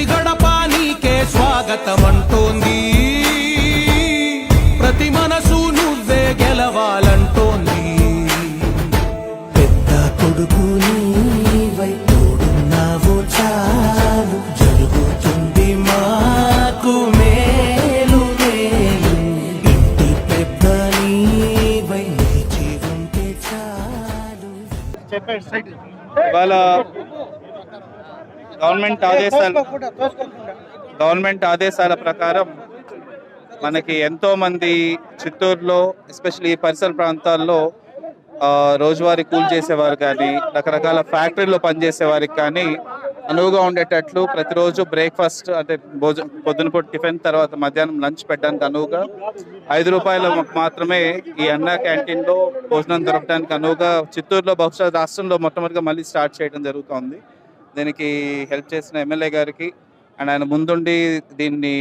ప్రతి గడప నీకే స్వాగతం అంటోంది ప్రతి మనసు నువ్వే గెలవాలంటోంది. పెద్ద కొడుకు నీవై తోడున్నావు చాలు. జరుగుతుంది మాకు మేలు మేలు. ఇంటి పెద్ద నీవై నిలిచి ఉంటే చాలు. ఇవాళ గవర్నమెంట్ ఆదేశాలు గవర్నమెంట్ ఆదేశాల ప్రకారం మనకి ఎంతో మంది చిత్తూరులో ఎస్పెషల్లీ పరిసర ప్రాంతాల్లో రోజువారీ కూల్ చేసేవారు కానీ రకరకాల ఫ్యాక్టరీలో పనిచేసే వారికి కానీ అనువుగా ఉండేటట్లు ప్రతిరోజు బ్రేక్ఫాస్ట్ అంటే భోజనం పొద్దునపూట టిఫిన్ తర్వాత మధ్యాహ్నం లంచ్ పెట్టడానికి అనువుగా ఐదు రూపాయల మాత్రమే ఈ అన్నా క్యాంటీన్లో భోజనం దొరకడానికి అనువుగా చిత్తూరులో బహుశా రాష్ట్రంలో మొట్టమొదటిగా మళ్ళీ స్టార్ట్ చేయడం జరుగుతోంది. దీనికి హెల్ప్ చేసిన ఎమ్మెల్యే గారికి అండ్ ఆయన ముందుండి దీన్ని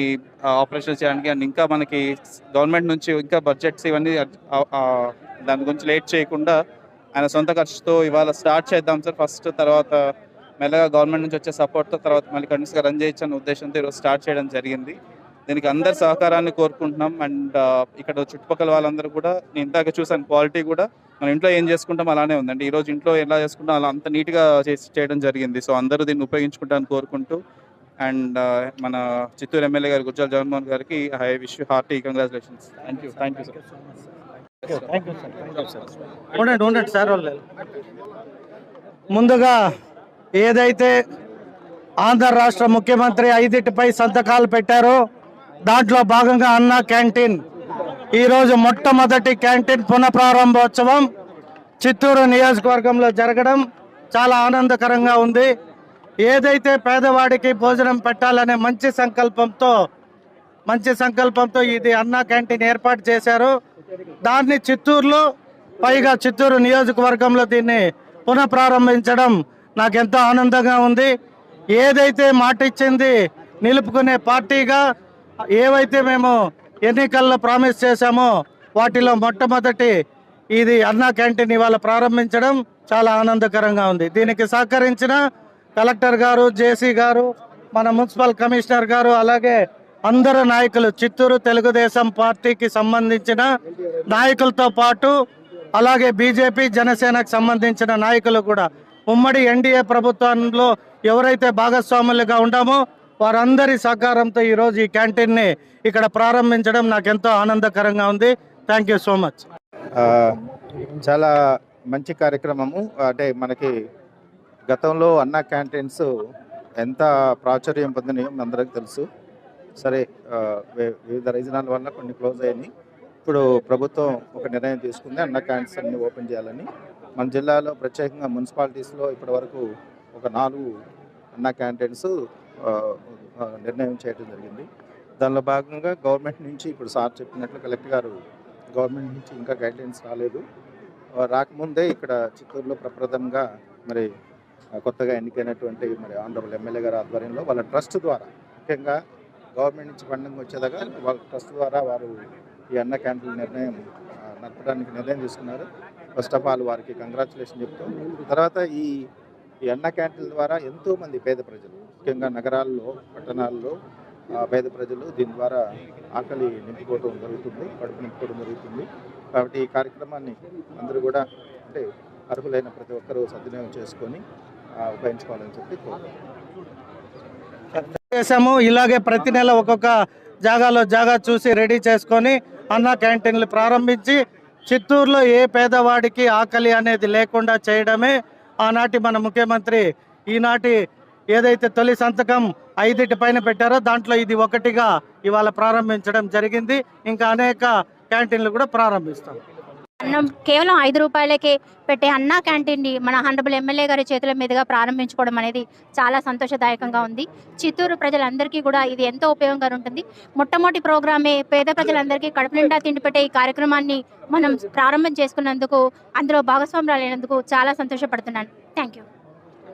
ఆపరేషన్ చేయడానికి అండ్ ఇంకా మనకి గవర్నమెంట్ నుంచి ఇంకా బడ్జెట్స్ ఇవన్నీ దాని గురించి లేట్ చేయకుండా ఆయన సొంత ఖర్చుతో ఇవాళ స్టార్ట్ చేద్దాం సార్. ఫస్ట్ తర్వాత మెల్లగా గవర్నమెంట్ నుంచి వచ్చే సపోర్ట్తో తర్వాత మళ్ళీ కంటిన్యూస్గా రన్ చేయొచ్చు అనే ఉద్దేశంతో ఈరోజు స్టార్ట్ చేయడం జరిగింది. దీనికి అందరి సహకారాన్ని కోరుకుంటున్నాం. అండ్ ఇక్కడ చుట్టుపక్కల వాళ్ళందరూ కూడా నేను ఇందాక చూసాను క్వాలిటీ కూడా. మన ఇంట్లో ఏం చేసుకుంటాం అలానే ఉందండి. ఈ రోజు ఇంట్లో ఎలా చేసుకుంటాం అలా అంత నీట్గా చేసి చేయడం జరిగింది. సో అందరూ దీన్ని ఉపయోగించుకుంటాను కోరుకుంటూ. అండ్ మన చిత్తూరు ఎమ్మెల్యే గారు గుజ్జాల జగన్మోహన్ గారికి I wish you hearty congratulations. Thank you thank you sir ఉండండి సార్ ముందుగా ఏదైతే ఆంధ్ర రాష్ట్ర ముఖ్యమంత్రి ఐదింటిపై సంతకాలు పెట్టారో దాంట్లో భాగంగా అన్నా క్యాంటీన్. ఈరోజు మొట్టమొదటి క్యాంటీన్ పునఃప్రారంభోత్సవం చిత్తూరు నియోజకవర్గంలో జరగడం చాలా ఆనందకరంగా ఉంది. ఏదైతే పేదవాడికి భోజనం పెట్టాలనే మంచి సంకల్పంతో మంచి సంకల్పంతో ఇది అన్నా క్యాంటీన్ ఏర్పాటు చేశారు. దాన్ని చిత్తూరులో పైగా చిత్తూరు నియోజకవర్గంలో దీన్ని పునఃప్రారంభించడం నాకు ఎంతో ఆనందంగా ఉంది. ఏదైతే మాటిచ్చింది నిలుపుకునే పార్టీగా ఏవైతే మేము ఎన్నికల్లో ప్రామిస్ చేశామో వాటిలో మొట్టమొదటి ఇది అన్నా క్యాంటీన్ ఇవాళ ప్రారంభించడం చాలా ఆనందకరంగా ఉంది. దీనికి సహకరించిన కలెక్టర్ గారు జేసీ గారు మన మున్సిపల్ కమిషనర్ గారు అలాగే అందరు నాయకులు చిత్తూరు తెలుగుదేశం పార్టీకి సంబంధించిన నాయకులతో పాటు అలాగే బీజేపీ జనసేనకు సంబంధించిన నాయకులు కూడా. ఉమ్మడి ఎన్డీఏ ప్రభుత్వంలో ఎవరైతే భాగస్వాములుగా ఉండామో వారందరి సహకారంతో ఈరోజు ఈ క్యాంటీన్ని ఇక్కడ ప్రారంభించడం నాకు ఎంతో ఆనందకరంగా ఉంది. థ్యాంక్ యూ సో మచ్ చాలా మంచి కార్యక్రమము. అంటే మనకి గతంలో అన్న క్యాంటీన్స్ ఎంత ప్రాచుర్యం పొందినాయో అందరికి తెలుసు. సరే వివిధ రీజనాల వల్ల కొన్ని క్లోజ్ అయ్యాయి ఇప్పుడు ప్రభుత్వం ఒక నిర్ణయం తీసుకుంది అన్న క్యాంటీన్స్ అన్ని ఓపెన్ చేయాలని. మన జిల్లాలో ప్రత్యేకంగా మున్సిపాలిటీస్లో ఇప్పటి వరకు ఒక నాలుగు అన్న క్యాంటీన్స్ నిర్ణయం చేయడం జరిగింది. దానిలో భాగంగా గవర్నమెంట్ నుంచి ఇప్పుడు సార్ చెప్పినట్లు కలెక్టర్ గారు గవర్నమెంట్ నుంచి ఇంకా గైడ్లైన్స్ రాలేదు. రాకముందే ఇక్కడ చిత్తూరులో ప్రప్రథమంగా మరి కొత్తగా ఎన్నికైనటువంటి మరి ఆనరబుల్ ఎమ్మెల్యే గారి ఆధ్వర్యంలో వాళ్ళ ట్రస్ట్ ద్వారా ముఖ్యంగా గవర్నమెంట్ నుంచి ఫండింగ్ వచ్చేదాకా వాళ్ళ ట్రస్ట్ ద్వారా వారు ఈ అన్న క్యాంటీన్ నిర్ణయం నడపడానికి నిర్ణయం తీసుకున్నారు. ఫస్ట్ ఆఫ్ ఆల్ వారికి కంగ్రాచులేషన్ చెప్తూ తర్వాత ఈ ఈ అన్న క్యాంటీన్ ద్వారా ఎంతోమంది పేద ప్రజలు ముఖ్యంగా నగరాల్లో పట్టణాల్లో పేద ప్రజలు దీని ద్వారా ఆకలి నింపుకోవడం జరుగుతుంది కడుపు నింపుకోవడం జరుగుతుంది. కాబట్టి ఈ కార్యక్రమాన్ని అందరూ కూడా అంటే అర్హులైన ప్రతి ఒక్కరూ సద్వినియోగం చేసుకొని ఉపయోగించుకోవాలని చెప్పి చేసాము ఇలాగే ప్రతి నెల ఒక్కొక్క జాగాలో జాగా చూసి రెడీ చేసుకొని అన్న క్యాంటీన్లు ప్రారంభించి చిత్తూరులో ఏ పేదవాడికి ఆకలి అనేది లేకుండా చేయడమే ఆనాటి మన ముఖ్యమంత్రి ఈనాటి ఏదైతే తొలి సంతకం ఐదింటి పైన పెట్టారో దాంట్లో ఇది ఒకటిగా ఇవాళ ప్రారంభించడం జరిగింది. ఇంకా అనేక క్యాంటీన్లు కూడా ప్రారంభిస్తాం. అన్నం కేవలం ఐదు రూపాయలకే పెట్టే అన్నా క్యాంటీన్ని మన హండబుల్ ఎమ్మెల్యే గారి చేతుల మీదుగా ప్రారంభించుకోవడం అనేది చాలా సంతోషదాయకంగా ఉంది. చిత్తూరు ప్రజలందరికీ కూడా ఇది ఎంతో ఉపయోగంగా ఉంటుంది. మొట్టమొదటి ప్రోగ్రామే పేద ప్రజలందరికీ కడుపు నిండా తిండి పెట్టే ఈ కార్యక్రమాన్ని మనం ప్రారంభం చేసుకున్నందుకు అందులో భాగస్వాములు అయినందుకు చాలా సంతోషపడుతున్నాను. Thank you